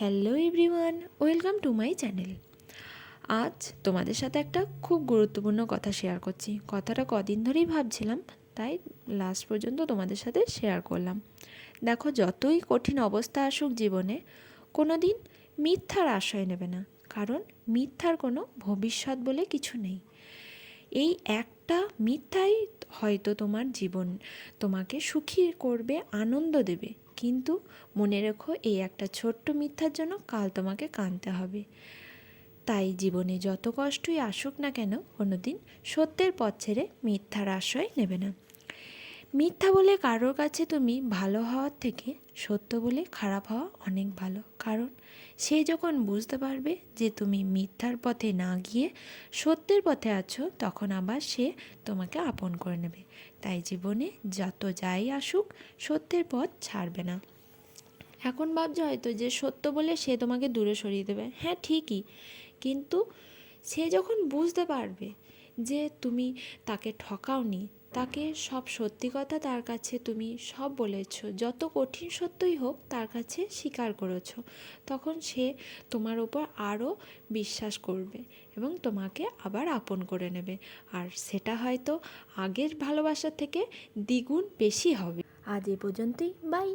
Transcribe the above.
Hello everyone, welcome to my channel. আজ তোমাদের সাথে একটা খুব গুরুত্বপূর্ণ কথা শেয়ার করছি। কথাটা কদিন ধরেই ভাবছিলাম, তাই লাস্ট পর্যন্ত তোমাদের সাথে শেয়ার করলাম। দেখো, যতই কঠিন অবস্থা আসুক জীবনে কোনো দিন মিথ্যার আশ্রয় নেবে না, কারণ মিথ্যার কোনো ভবিষ্যৎ বলে কিছু নেই। এই একটা মিথ্যাই হয়তো তোমার জীবন তোমাকে সুখী করবে, আনন্দ দেবে। কিন্তু মনে রেখো, এই একটা ছোট্ট মিথ্যার জন্য কাল তোমাকে কাঁদতে হবে। তাই জীবনে যত কষ্টই আসুক না কেন, কোনোদিন সত্যের পথ ছেড়ে মিথ্যার আশ্রয় নেবে না। মিথ্যা বলে কারোর কাছে তুমি ভালো হওয়ার থেকে সত্য বলে খারাপ হওয়া অনেক ভালো। কারণ সে যখন বুঝতে পারবে যে তুমি মিথ্যার পথে না গিয়ে সত্যের পথে আছো, তখন আবার সে তোমাকে আপন করে নেবে। তাই জীবনে যত যাই আসুক, সত্যের পথ ছাড়বে না। এখন ভাবছ হয়তো যে সত্য বলে সে তোমাকে দূরে সরিয়ে দেবে। হ্যাঁ ঠিকই। কিন্তু সে যখন বুঝতে পারবে যে তুমি তাকে ঠকাওনি তাকে সব সত্যি কথা তার কাছে তুমি সব বলেছ। যত কঠিন সত্যই হোক, তার কাছে স্বীকার করেছ। তখন সে তোমার ওপর আরও বিশ্বাস করবে এবং তোমাকে আবার আপন করে নেবে। আর সেটা হয়তো আগের ভালোবাসা থেকে দ্বিগুণ বেশি হবে। আজ এ পর্যন্তই। বাই।